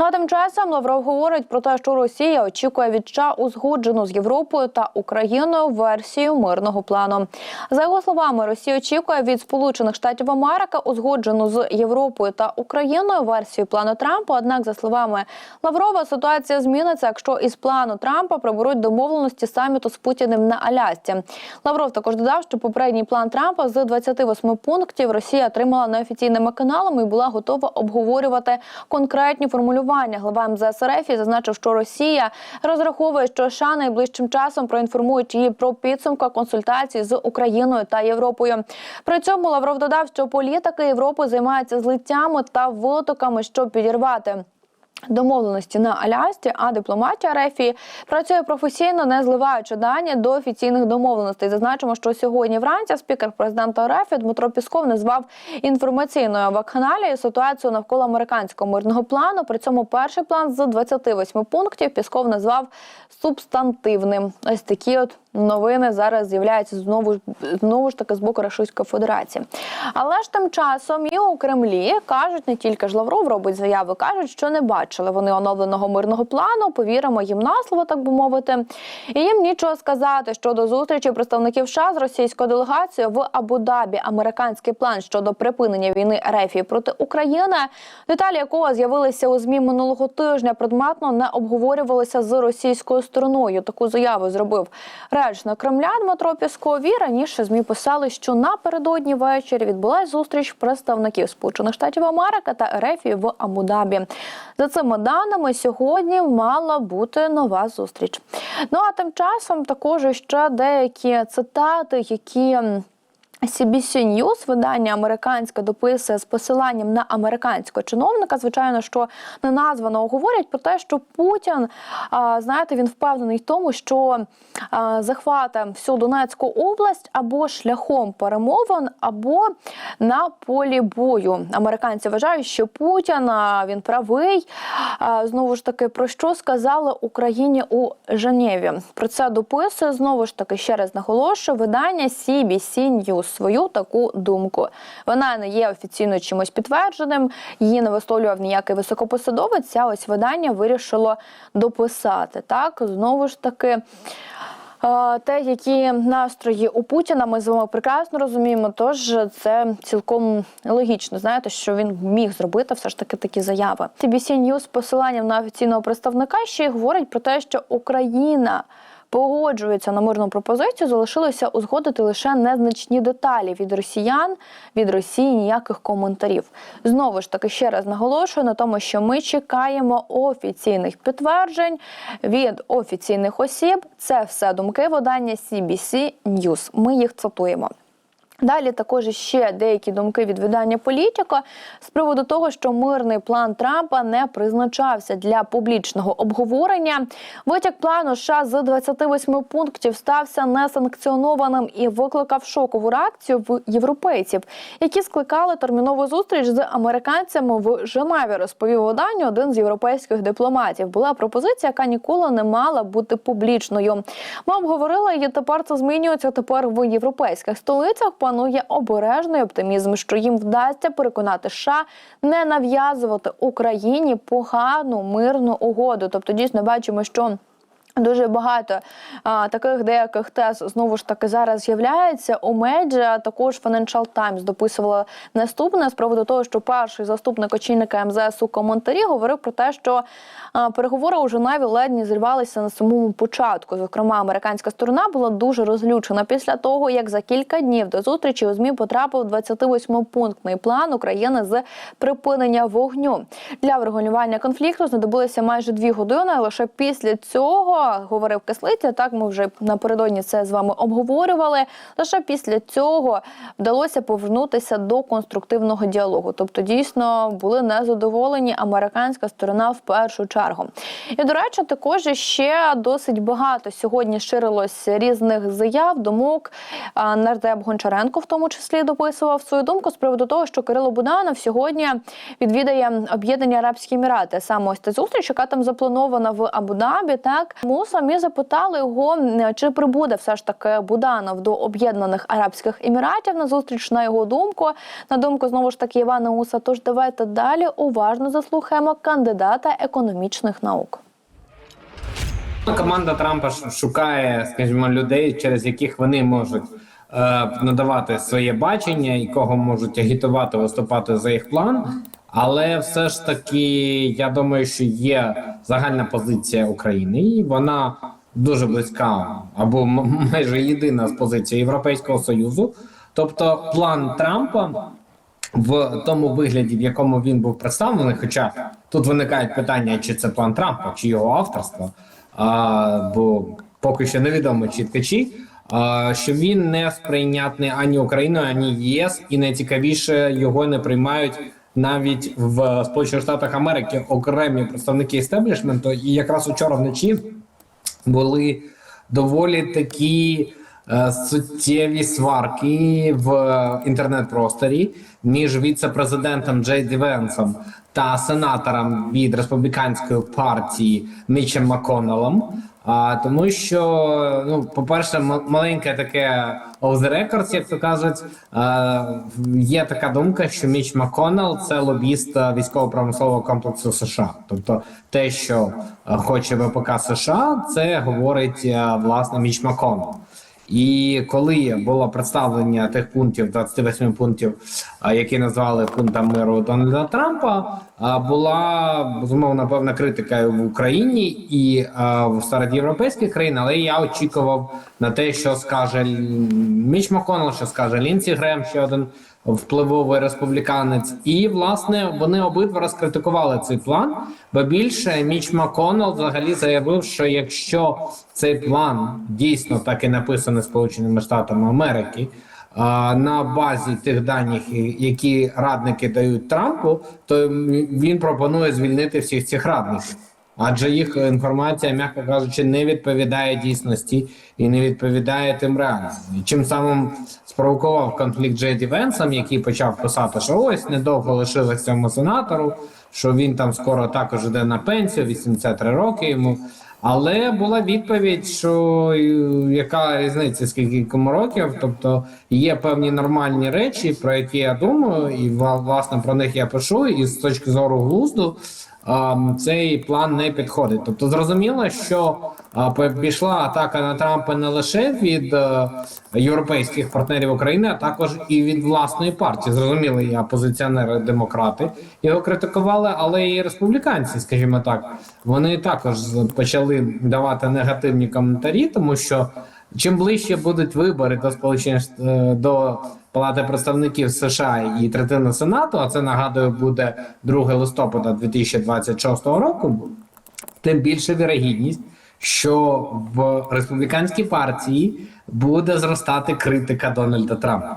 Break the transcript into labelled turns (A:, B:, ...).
A: Ну а тим часом Лавров говорить про те, що Росія очікує від США узгоджену з Європою та Україною версію мирного плану. За його словами, Росія очікує від Сполучених Штатів Америки узгоджену з Європою та Україною версію плану Трампа. Однак, за словами Лаврова, ситуація зміниться, якщо із плану Трампа приберуть домовленості саміту з Путіним на Алясці. Лавров також додав, що попередній план Трампа з 28 пунктів Росія отримала неофіційними каналами і була готова обговорювати конкретні формулювання. Глава МЗС РФ зазначив, що Росія розраховує, що США найближчим часом проінформують її про підсумку консультацій з Україною та Європою. При цьому Лавров додав, що політики Європи займаються злиттями та витоками, щоб підірвати. Домовленості на Алясці, а дипломатія Рефії працює професійно, не зливаючи дані до офіційних домовленостей. Зазначимо, що сьогодні вранці спікер президента РФ Дмитро Пісков назвав інформаційною вакханалією ситуацію навколо американського мирного плану. При цьому перший план з 28 пунктів Пісков назвав субстантивним. Ось такі от новини зараз з'являються знову ж знову ж таки з боку Російської Федерації. Але ж тим часом і у Кремлі кажуть, не тільки ж Лавров робить заяви, кажуть, що не бачили вони оновленого мирного плану. Повіримо їм на слово, так би мовити. І їм нічого сказати щодо зустрічі представників США з російською делегацією в Абу-Дабі. Американський план щодо припинення війни РФ проти України, деталі якого з'явилися у змі минулого тижня, предметно не обговорювалися з російською стороною. Таку заяву зробив речник Кремля Дмитро Пісков. І раніше змі писали, що напередодні ввечері відбулася зустріч представників Сполучених Штатів Америки та РФ в Абу-Дабі. За цими даними сьогодні мала бути нова зустріч. Ну а тим часом також ще деякі цитати, які. CBC News, видання американське дописує з посиланням на американського чиновника. Звичайно, що не названо говорять про те, що Путін, знаєте, він впевнений в тому, що захвата всю Донецьку область або шляхом перемовин, або на полі бою. Американці вважають, що Путін він правий. Знову ж таки, про що сказали Україні у Женеві? Про це дописує знову ж таки ще раз наголошую видання CBC News свою таку думку. Вона не є офіційно чимось підтвердженим, її не висловлював ніякий високопосадовець. А ось видання вирішило дописати. Так, знову ж таки. Те, які настрої у Путіна, ми з вами прекрасно розуміємо. Тож це цілком логічно. Знаєте, що він міг зробити все ж таки такі заяви. CBC News з посиланням на офіційного представника ще й говорить про те, що Україна погоджується на мирну пропозицію, залишилося узгодити лише незначні деталі від росіян, від Росії ніяких коментарів. Знову ж таки, ще раз наголошую на тому, що ми чекаємо офіційних підтверджень від офіційних осіб. Це все думки видання CBC News. Ми їх цитуємо. Далі також ще деякі думки від видання політика з приводу того, що мирний план Трампа не призначався для публічного обговорення. Витяг плану США з 28 пунктів стався несанкціонованим і викликав шокову реакцію в європейців, які скликали термінову зустріч з американцями в Женеві. Розповів виданню один з європейських дипломатів. Була пропозиція, яка ніколи не мала бути публічною. Ми обговорили її. Тепер це змінюється. Тепер в європейських столицях панує обережний оптимізм, що їм вдасться переконати США не нав'язувати Україні погану мирну угоду. Тобто, дійсно бачимо, що. Дуже багато а, таких деяких тез знову ж таки зараз з'являється у медіа. Також Financial Times дописувала наступне з приводу того, що перший заступник очільника МЗС у коментарі говорив про те, що а, переговори у Женеві ледь не зірвалися на самому початку. Зокрема, американська сторона була дуже розлючена після того, як за кілька днів до зустрічі у змі потрапив 28-пунктний план України з припинення вогню для врегулювання конфлікту. Знадобилося майже дві години. Лише після цього говорив Кислиця. Так ми вже напередодні це з вами обговорювали. Лише після цього вдалося повернутися до конструктивного діалогу. Тобто, дійсно були незадоволені американська сторона в першу чергу. І до речі, також ще досить багато сьогодні ширилось різних заяв, думок. Нардеп Гончаренко в тому числі дописував свою думку з приводу того, що Кирило Буданов сьогодні відвідає об'єднані Арабські Емірати. Саме ось ця зустріч, яка там запланована в Абу-Дабі. Так тому самі запитали його, е, чи прибуде все ж таки Буданов до Об'єднаних Арабських Еміратів на зустріч. На його думку, на думку знову ж таки Івана Уса. Тож давайте далі уважно заслухаємо кандидата економічних наук.
B: Команда Трампа шукає, скажімо, людей, через яких вони можуть е, надавати своє бачення і кого можуть агітувати, виступати за їх план. Але все ж таки, я думаю, що є загальна позиція України, і вона дуже близька або майже єдина з позиції Європейського союзу. Тобто, план Трампа в тому вигляді, в якому він був представлений. Хоча тут виникають питання, чи це план Трампа, чи його авторство, а, бо поки що невідомо чи. Що він не сприйнятний ані Україною, ані ЄС, і найцікавіше його не приймають навіть в Сполучених Штатах Америки окремі представники істеблішменту. І якраз учора вночі були доволі такі суттєві сварки в інтернет-просторі між віце-президентом Джей Ді Венсом та сенатором від республіканської партії Мічем Макконнеллом. А тому, що ну, по-перше, маленьке таке off the records, як то кажуть, е, є така думка, що Міч Макконнелл – це лобіст е, військово-промислового комплексу США. Тобто, те, що е, хоче ВПК США, це говорить е, власне Міч Макконнелл. І коли було представлення тих пунктів, 28 пунктів, які назвали пунктом миру Дональда Трампа, була безумовно певна критика в Україні і серед європейських країн. Але я очікував на те, що скаже Міч Маконел, що скаже Лінсі Грем, ще один впливовий республіканець. І власне вони обидва розкритикували цей план. Бо більше Міч Маконел взагалі заявив, що якщо цей план дійсно так і написаний Сполученими Штатами Америки. На базі тих даних, які радники дають Трампу, то він пропонує звільнити всіх цих радників, адже їх інформація, м'яко кажучи, не відповідає дійсності і не відповідає тим реальностям. Чим самим спровокував конфлікт Джеді Венсом, який почав писати, що ось недовго лишилось цьому сенатору, що він там скоро також йде на пенсію, 83 роки йому. Але була відповідь, що е, яка різниця, скільки кому років, тобто є певні нормальні речі, про які я думаю, і власне про них я пишу. І з точки зору глузду цей план не підходить. Тобто, зрозуміло, що пішла атака на Трампа не лише від е, європейських партнерів України, а також і від власної партії. Зрозуміло, і опозиціонери демократи його критикували, але і республіканці, скажімо так, вони також почали давати негативні коментарі, тому що. Чим ближче будуть вибори до сполучених е, до Палати представників США і третини Сенату, а це нагадую буде 2 листопада 2026 року, тим більше вірогідність, що в республіканській партії буде зростати критика Дональда Трампа.